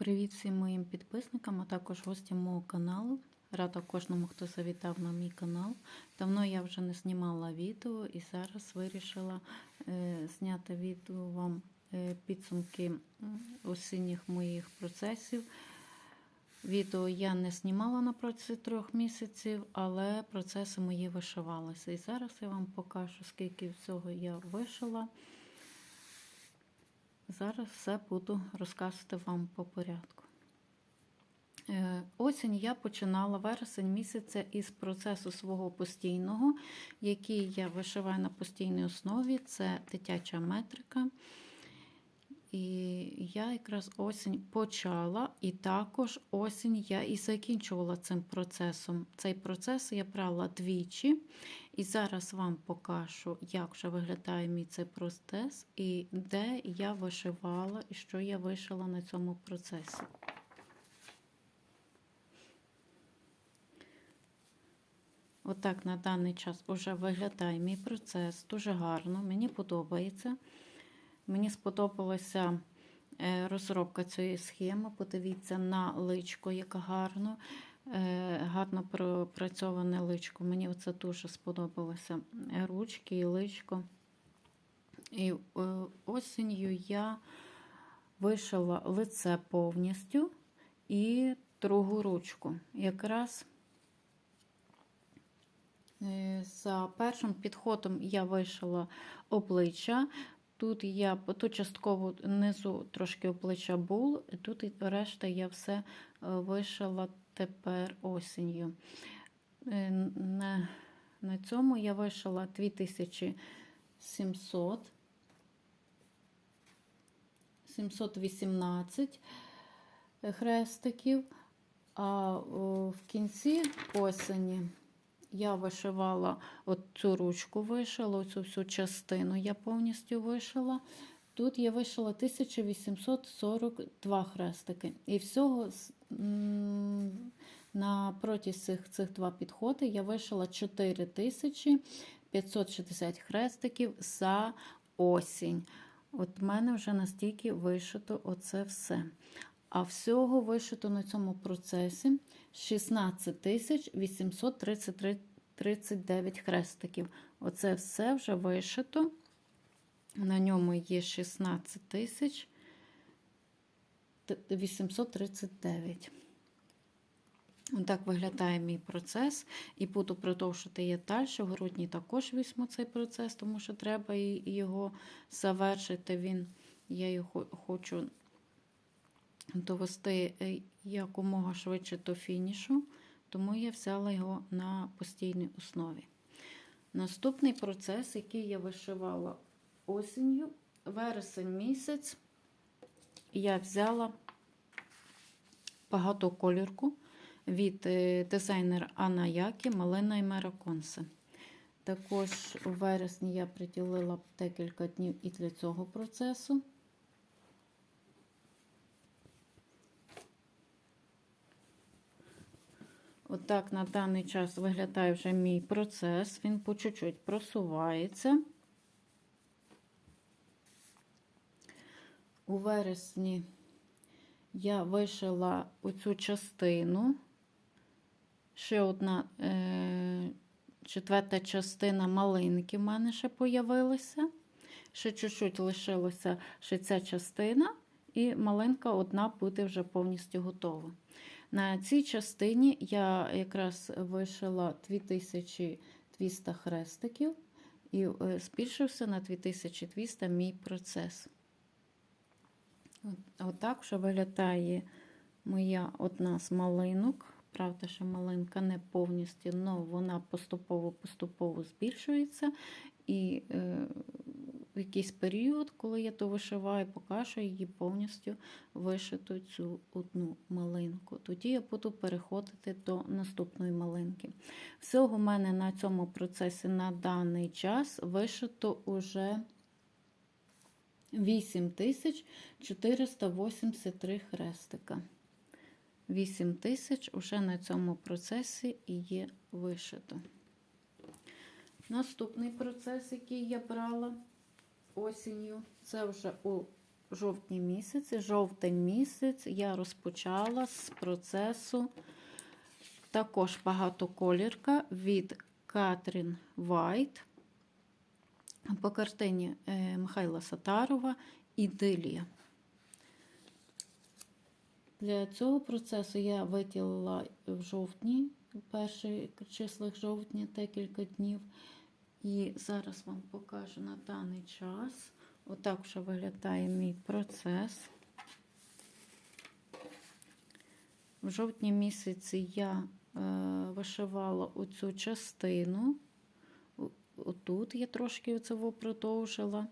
Привіт всім моїм підписникам, а також гостям мого каналу. Рада кожному, хто завітав на мій канал. Давно я вже не знімала відео і зараз вирішила е, зняти відео вам е, підсумки осінніх моїх процесів. Відео я не знімала на протязі трьох місяців, але процеси мої вишивалися. І зараз я вам покажу, скільки всього я вишила. Зараз все буду розказувати вам по порядку. Е, Осінь я починала вересень місяця із процесу свого постійного, який я вишиваю на постійній основі. Це дитяча метрика. І я якраз осінь почала, і також осінь я і закінчувала цим процесом. Цей процес я брала двічі, і зараз вам покажу, як вже виглядає мій цей процес, і де я вишивала, і що я вишила на цьому процесі. Отак на даний час вже виглядає мій процес дуже гарно, мені подобається. Мені сподобалася е, розробка цієї схеми. Подивіться на личко, яка гарно, е, гарно пропрацьоване личко. Мені це дуже сподобалося. Ручки і личко. І е, осінню я вишила лице повністю і другу ручку. Якраз за першим підходом я вишила обличчя. Тут я тут частково внизу трошки обличчя був, тут і решта я все вишила тепер осінню. На, на цьому я вишила 2700 718 хрестиків, а в кінці осені я вишивала от цю ручку вишила, оцю всю частину я повністю вишила. Тут я вишила 1842 хрестики. І всього на проти цих, цих два підходи я вишила 4560 хрестиків за осінь. От в мене вже настільки вишито оце все. А всього вишито на цьому процесі 16 833 39 хрестиків. Оце все вже вишито. На ньому є 16 тисяч 839. Так виглядає мій процес. І буду продовжити я далі. В грудні також візьму цей процес, тому що треба його завершити. Він, Я його хочу довести е, якомога швидше до фінішу, тому я взяла його на постійній основі. Наступний процес, який я вишивала осінню, вересень місяць, я взяла багатоколірку від е, дизайнера Анна Які Малина і Мераконсе. Також у вересні я приділила декілька днів і для цього процесу. Отак на даний час виглядає вже мій процес, він по чуть-чуть просувається. У вересні я вишила оцю частину, ще одна е, четверта частина малинки в мене ще появилася. Ще чуть-чуть лишилося ще ця частина, і малинка одна буде вже повністю готова. На цій частині я якраз вишила 2200 хрестиків і е, збільшився на 2200 мій процес. Отак от вже виглядає моя одна з малинок. Правда, що малинка не повністю, але вона поступово-поступово збільшується. І е, якийсь період, коли я то вишиваю, покажу її повністю вишиту цю одну малинку. Тоді я буду переходити до наступної малинки. Всього в мене на цьому процесі на даний час вишито уже 8483 хрестика. 8 тисяч уже на цьому процесі і є вишито. Наступний процес, який я брала осінню, це вже у жовтні місяці, жовтень місяць я розпочала з процесу також багатоколірка від Катрін Вайт по картині е, Михайла Сатарова Ідилія. Для цього процесу я виділила в жовтні, в перших числах жовтня декілька днів. І зараз вам покажу на даний час. Отак вже виглядає мій процес. В жовтні місяці я е, вишивала оцю частину. Отут я трошки оце продовжила.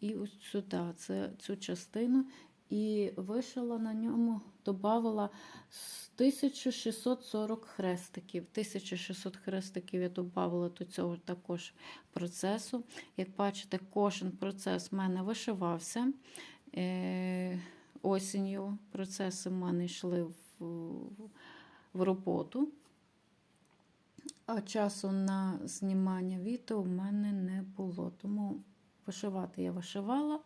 І ось сюди це, цю частину. І вишила на ньому, додавала 1640 хрестиків. 1600 хрестиків я додавала до цього також процесу. Як бачите, кожен процес в мене вишивався. Е, осінню процеси в мене йшли в, в роботу. А часу на знімання відео в мене не було. Тому вишивати я вишивала,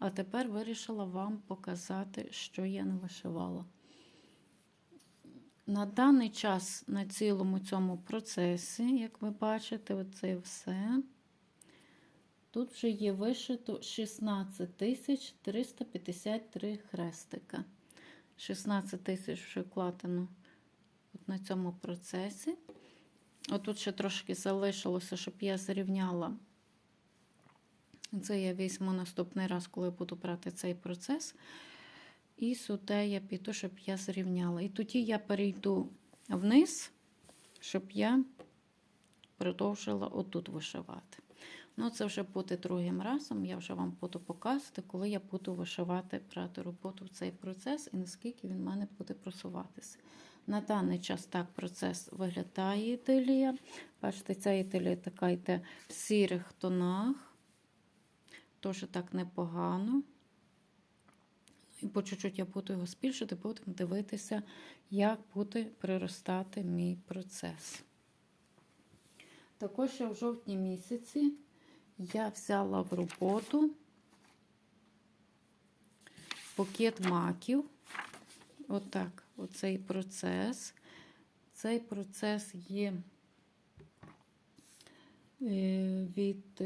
а тепер вирішила вам показати, що я не вишивала. На даний час на цілому цьому процесі, як ви бачите, оце все. Тут вже є вишито 16 тисяч 353 хрестика. 16 тисяч вже вкладено от на цьому процесі. Отут ще трошки залишилося, щоб я зрівняла. Це я візьму наступний раз, коли буду брати цей процес. І сюди я піду, щоб я зрівняла. І тоді я перейду вниз, щоб я продовжила отут вишивати. Ну, це вже буде другим разом. Я вже вам буду показувати, коли я буду вишивати, брати роботу в цей процес і наскільки він в мене буде просуватися. На даний час так процес виглядає ідилія. Бачите, ця ідилія така йде в сірих тонах. Теж так непогано. І по чуть-чуть я буду його збільшити, будемо дивитися, як буде приростати мій процес. Також в жовтні місяці я взяла в роботу пакет маків. Отак, оцей процес. Цей процес є е, від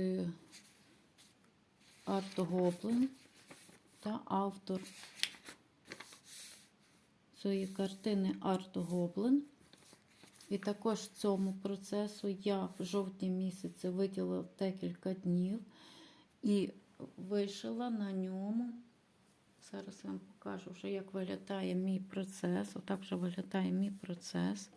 Art Goblin та автор цієї картини Art Goblin. І також цьому процесу я в жовтні місяці виділила декілька днів і вишила на ньому. Зараз я вам покажу, як виглядає мій процес. Отак вже виглядає мій процес.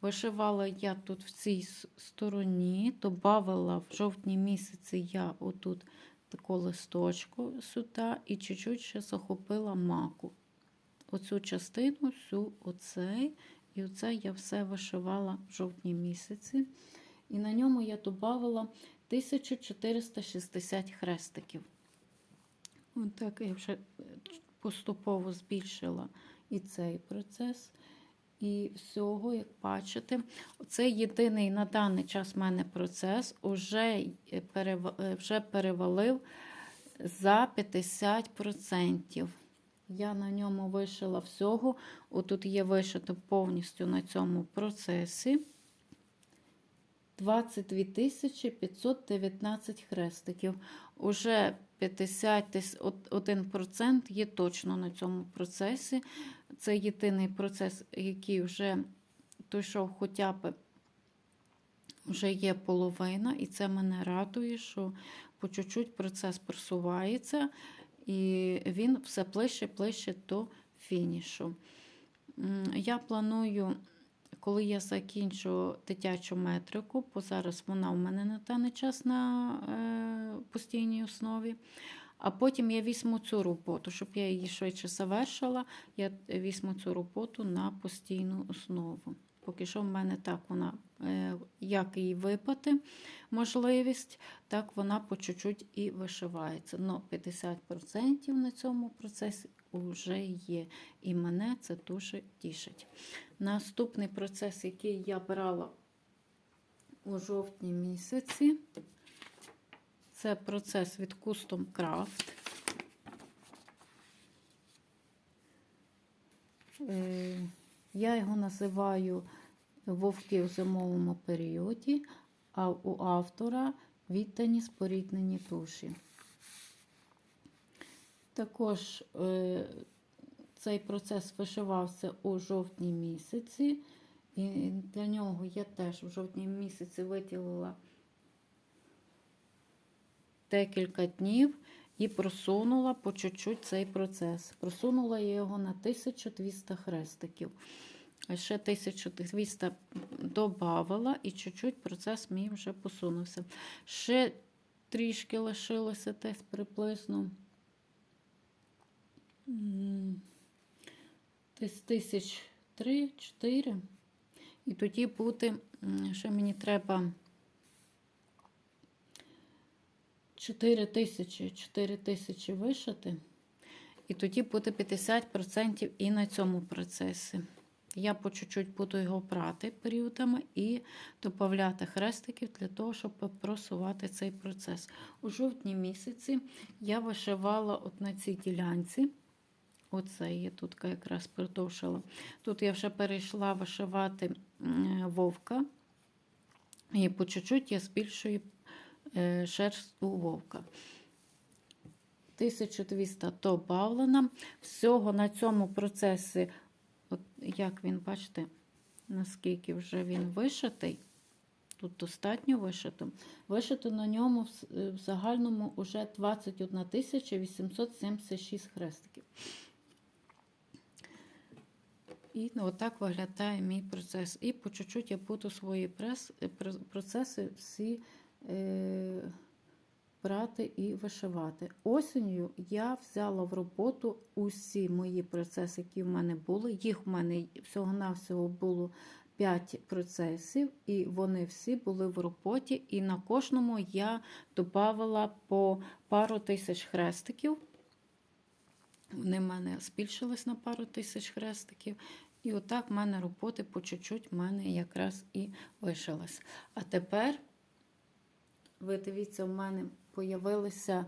Вишивала я тут в цій стороні, додавала в жовтні місяці я отут таку листочку сюди і чуть-чуть ще захопила маку. Оцю частину, всю оцей. І оце я все вишивала в жовтні місяці. І на ньому я додавала 1460 хрестиків. Отак я вже поступово збільшила і цей процес. І всього, як бачите, це єдиний на даний час в мене процес вже, перев- вже перевалив за 50%. Я на ньому вишила всього. Отут є вишито повністю на цьому процесі 22 519 хрестиків. Уже 51% є точно на цьому процесі. Це єдиний процес, який вже дійшов хоча б вже є половина, і це мене радує, що по чуть-чуть процес просувається, і він все ближче ближче до фінішу. Я планую, коли я закінчу дитячу метрику, бо зараз вона у мене на даний час на е, постійній основі. А потім я візьму цю роботу, щоб я її швидше завершила, я візьму цю роботу на постійну основу. Поки що в мене так вона, е, як її випати, можливість, так вона по чуть-чуть і вишивається. Но 50% на цьому процесі вже є. І мене це дуже тішить. Наступний процес, який я брала у жовтні місяці, це процес від Custom Craft. Е, я його називаю Вовки в зимовому періоді, а у автора відтані споріднені туші. Також е, цей процес вишивався у жовтні місяці, і для нього я теж у жовтні місяці виділила декілька днів і просунула по чуть-чуть цей процес. Просунула я його на 1200 хрестиків. Ще 1200 додавала і чуть-чуть процес мій вже посунувся. Ще трішки лишилося десь приблизно тисяч три-чотири. І тоді м, ще мені треба 4 тисячі, 4 тисячі вишити. І тоді буде 50% і на цьому процесі. Я по чуть-чуть буду його брати періодами і додати хрестиків для того, щоб просувати цей процес. У жовтні місяці я вишивала от на цій ділянці. Оце я тут якраз продовжила. Тут я вже перейшла вишивати вовка. І по чуть-чуть я збільшую е, шерсть у вовка. 1200 добавлено. Всього на цьому процесі, от як він, бачите, наскільки вже він вишитий. Тут достатньо вишито. Вишито на ньому в загальному вже 21 876 хрестиків. І отак виглядає мій процес. І по чуть-чуть я буду свої прес, е, процеси всі е, брати і вишивати. Осінню я взяла в роботу усі мої процеси, які в мене були. Їх в мене всього-навсього було 5 процесів, і вони всі були в роботі. І на кожному я додавала по пару тисяч хрестиків. Вони в мене збільшились на пару тисяч хрестиків. І отак в мене роботи по чуть-чуть в мене якраз і вишилась. А тепер, ви дивіться, в мене появилися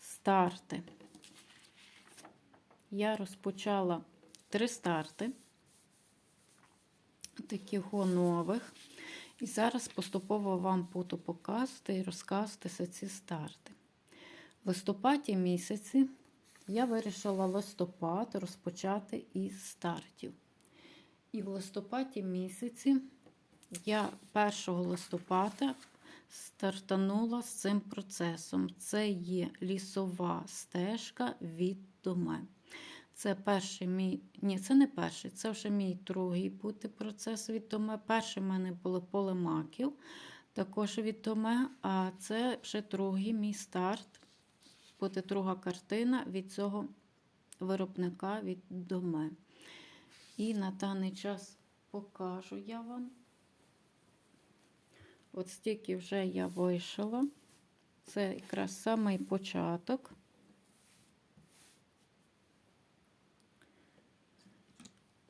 старти. Я розпочала три старти, таких нових. І зараз поступово вам буду показувати і розказувати ці старти. В листопаді місяці я вирішила листопад розпочати із стартів. І в листопаді місяці я 1 листопада стартанула з цим процесом. Це є лісова стежка від доме. Це перший мій, ні, це не перший, це вже мій другий буде процес від доме. Перший в мене були поле маків, також від доме, а це вже другий мій старт. Буде друга картина від цього виробника від доме. І на даний час покажу я вам. От стільки вже я вишила. Це якраз самий початок.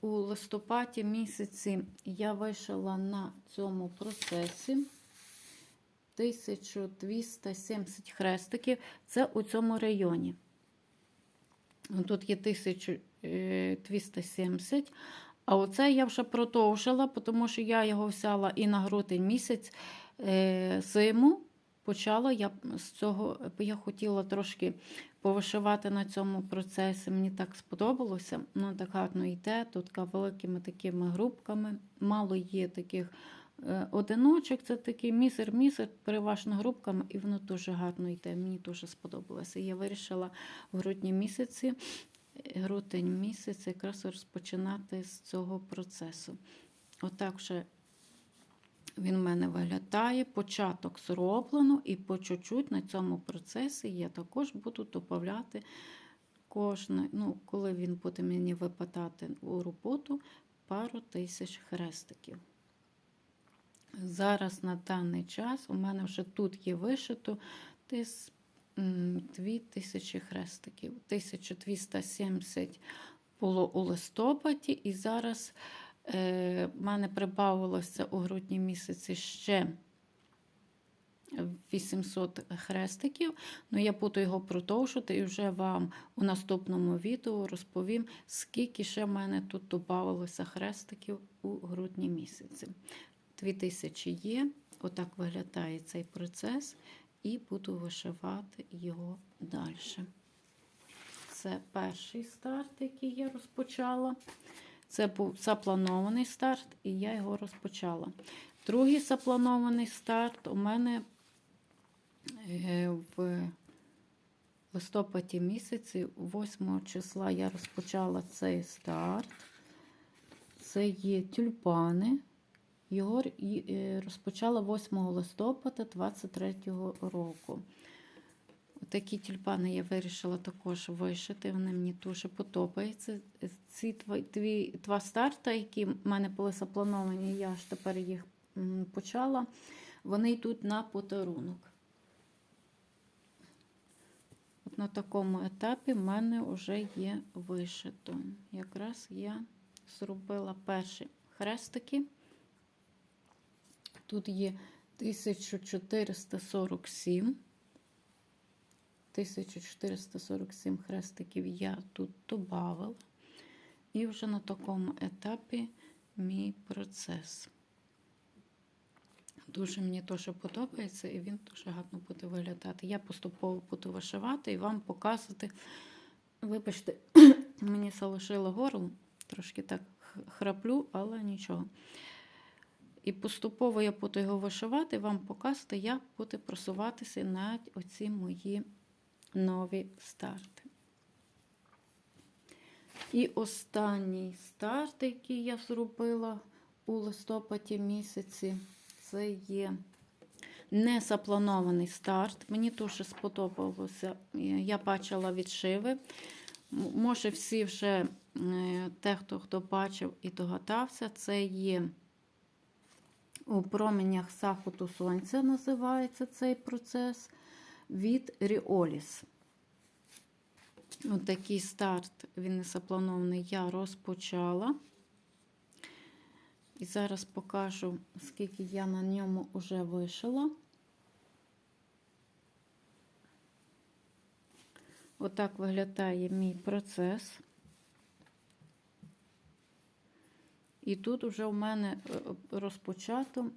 У листопаді місяці я вишила на цьому процесі 1270 хрестиків. Це у цьому районі. Тут є 1270. А оце я вже продовжила, тому що я його взяла і на грудень місяць е, зиму. Почала я з цього, я хотіла трошки повишивати на цьому процесі. Мені так сподобалося. Ну, так гарно йде. Тут великими такими групками. Мало є таких е, одиночок, це такий місер-місер, переважно групками, і воно дуже гарно йде. Мені дуже сподобалося. Я вирішила в грудні місяці грудень місяць якраз розпочинати з цього процесу. Отак вже він в мене виглядає. Початок зроблено, і по чуть-чуть на цьому процесі я також буду додати кожне, ну, коли він буде мені випадати у роботу, пару тисяч хрестиків. Зараз на даний час у мене вже тут є вишито десь 2000 хрестиків. 1270 було у листопаді, і зараз е, в мене прибавилося у грудні місяці ще 800 хрестиків. Ну, я буду його продовжувати і вже вам у наступному відео розповім, скільки ще в мене тут додавалося хрестиків у грудні місяці. 2000 є, отак виглядає цей процес, і буду вишивати його далі. Це перший старт, який я розпочала. Це був запланований старт, і я його розпочала. Другий запланований старт у мене е, в листопаді місяці, 8 числа, я розпочала цей старт. Це є тюльпани. Його е, розпочала 8 листопада 23 року. Такі тюльпани я вирішила також вишити. Вони мені дуже подобаються. Ці два, дві, два старта, які в мене були заплановані, я ж тепер їх почала. Вони йдуть на подарунок. От на такому етапі в мене вже є вишито. Якраз я зробила перші хрестики. Тут є 1447. 1447 хрестиків я тут додавала. І вже на такому етапі мій процес. Дуже мені теж подобається, і він дуже гарно буде виглядати. Я поступово буду вишивати і вам показувати. Вибачте, мені залишило горло, трошки так храплю, але нічого. І поступово я буду його вишивати, вам показувати, як буде просуватися на оці мої нові старти. І останній старт, який я зробила у листопаді місяці, це є незапланований старт. Мені дуже сподобалося. Я бачила відшиви. Може, всі вже те, хто хто бачив і догадався, це є у променях заходу сонця, називається цей процес від Ріоліс. Отакий старт, він не запланований, я розпочала. І зараз покажу, скільки я на ньому вже вишила. Отак виглядає мій процес. І тут вже у мене розпочато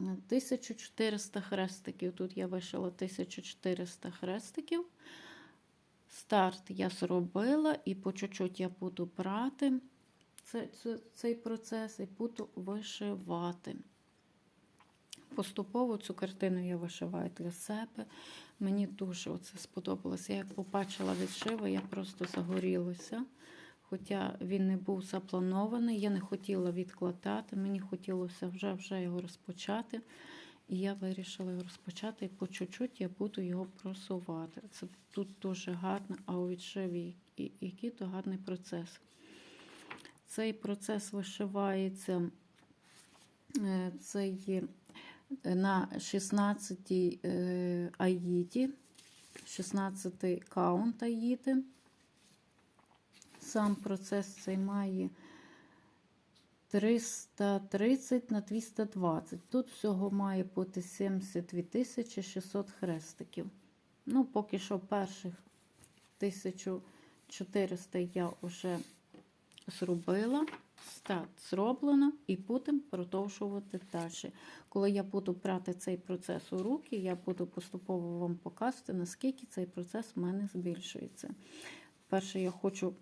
1400 хрестиків. Тут я вишила 1400 хрестиків. Старт я зробила, і по чуть-чуть я буду брати це, це, цей процес і буду вишивати. Поступово цю картину я вишиваю для себе. Мені дуже оце сподобалося. Я як побачила відшиви, я просто загорілася. Хоча він не був запланований, я не хотіла відкладати, мені хотілося вже вже його розпочати. І я вирішила його розпочати, і по чуть-чуть я буду його просувати. Це тут дуже гарно, а у відшиві який то гарний процес. Цей процес вишивається е, це є на 16 е, аїді, 16 каунт аїди. Сам процес цей має 330 на 220. Тут всього має бути 72 600 хрестиків. Ну, поки що перших 1400 я вже зробила. Старт зроблено, і будемо продовжувати далі. Коли я буду брати цей процес у руки, я буду поступово вам показувати, наскільки цей процес в мене збільшується. Перше, я хочу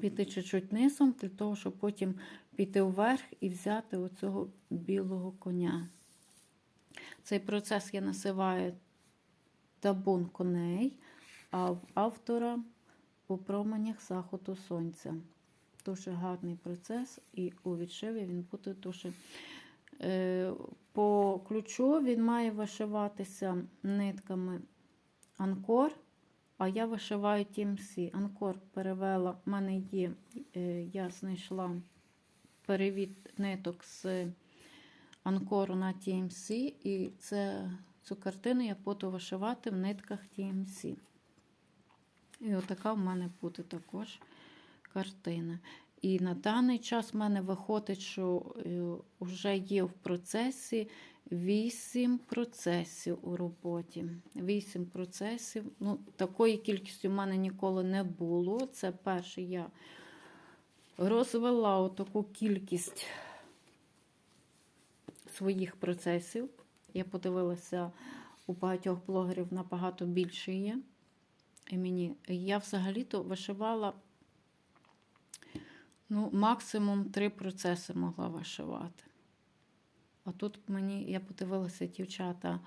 піти чуть-чуть низом, для того, щоб потім піти вверх і взяти оцього білого коня. Цей процес я називаю табун коней, а в автора у променях заходу сонця. Дуже гарний процес, і у відшиві він буде дуже. Е, по ключу він має вишиватися нитками анкор. А я вишиваю TMC. Анкор перевела. У мене є, е, я знайшла перевід ниток з анкору на TMC, і це, цю картину я буду вишивати в нитках TMC. І отака в мене буде також картина. І на даний час в мене виходить, що вже є в процесі Вісім процесів у роботі. Вісім процесів. Ну, такої кількості в мене ніколи не було. Це перший я розвела таку кількість своїх процесів. Я подивилася у багатьох блогерів набагато більше є. І мені я взагалі-то вишивала ну, максимум три процеси могла вишивати. А тут мені, я подивилася, дівчата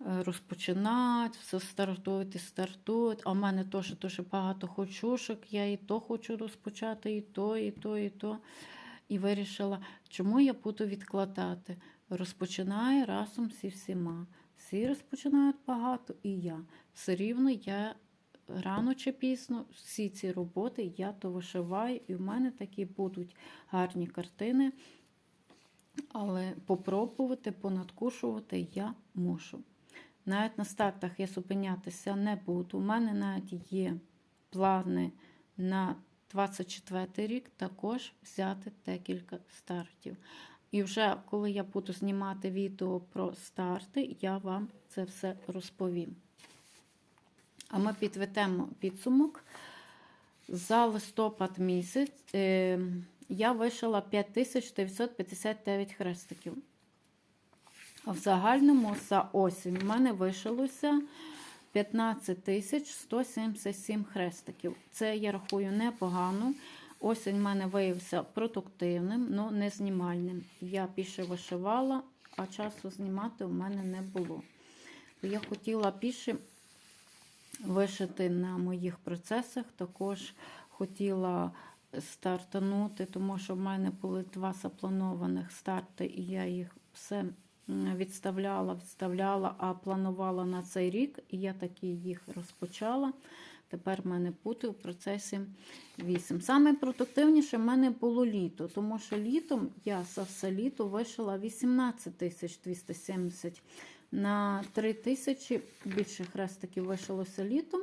е, розпочинають, все стартують і стартують. А в мене теж дуже багато хочушок. Я і то хочу розпочати, і то, і то, і то. І вирішила, чому я буду відкладати. Розпочинаю разом зі всіма. Всі розпочинають багато, і я. Все рівно я рано чи пізно всі ці роботи я то вишиваю, і в мене такі будуть гарні картини. Але попробувати, понадкушувати я можу. Навіть на стартах я зупинятися не буду. У мене навіть є плани на 24 рік також взяти декілька стартів. І вже коли я буду знімати відео про старти, я вам це все розповім. А ми підведемо підсумок. За листопад місяць е, я вишила 5959 хрестиків. В загальному за осінь в мене вишилося 15 177 хрестиків. Це я рахую непогано. Осінь в мене виявився продуктивним, але не знімальним. Я більше вишивала, а часу знімати у мене не було. Я хотіла більше вишити на моїх процесах, також хотіла стартанути, тому що в мене були два запланованих старти, і я їх все відставляла, відставляла, а планувала на цей рік, і я таки їх розпочала. Тепер в мене бути в процесі 8. Саме продуктивніше в мене було літо, тому що літом я за все літо вишила 18 270 на 3 тисячі більше хрестиків вишилося літом.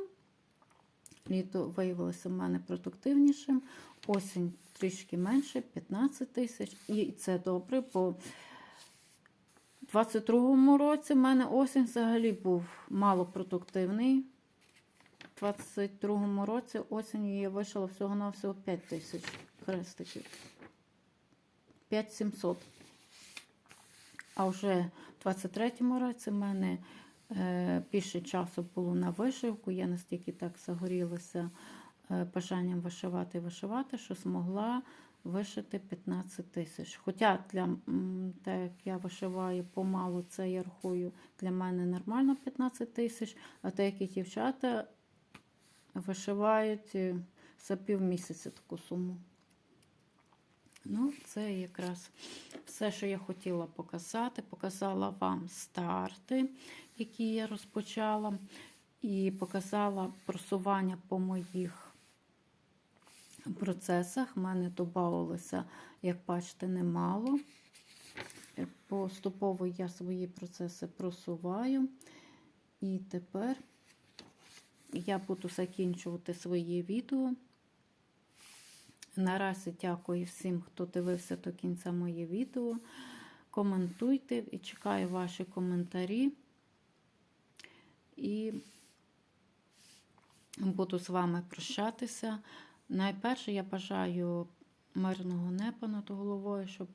Літо виявилося в мене продуктивнішим. Осінь трішки менше, 15 тисяч. І це добре, бо в 22-му році в мене осінь взагалі був малопродуктивний. У 22-му році осінню я вишила всього-навсього 5 тисяч хрестиків. 5700. А вже в 23-му році в мене більше часу було на вишивку. Я настільки так загорілася е, бажанням вишивати і вишивати, що змогла вишити 15 тисяч. Хоча для те, як я вишиваю помалу, це я рахую, для мене нормально 15 тисяч, а деякі дівчата вишивають е, за півмісяця таку суму. Ну, це якраз все, що я хотіла показати. Показала вам старти, які я розпочала, і показала просування по моїх процесах. У мене додавалося, як бачите, немало. Поступово я свої процеси просуваю. І тепер я буду закінчувати своє відео. Наразі дякую всім, хто дивився до кінця моє відео. Коментуйте і чекаю ваші коментарі. І буду з вами прощатися. Найперше я бажаю мирного неба над головою, щоб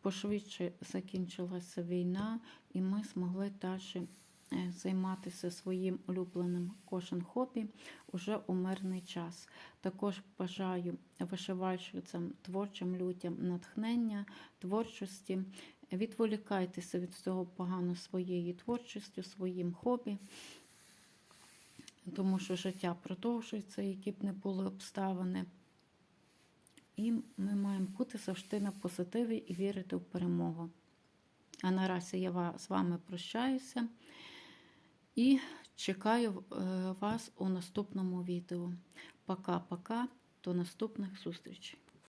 пошвидше закінчилася війна, і ми змогли далі Е, займатися своїм улюбленим кожен хобі уже у мирний час. Також бажаю вишивальщицям, творчим людям натхнення, творчості. Відволікайтеся від цього погано своєю творчістю, своїм хобі, тому що життя продовжується, які б не були обставини. І ми маємо бути завжди на позитиві і вірити в перемогу. А наразі я з вами прощаюся. І чекаю е, вас у наступному відео. Пока-пока, до наступних зустрічей.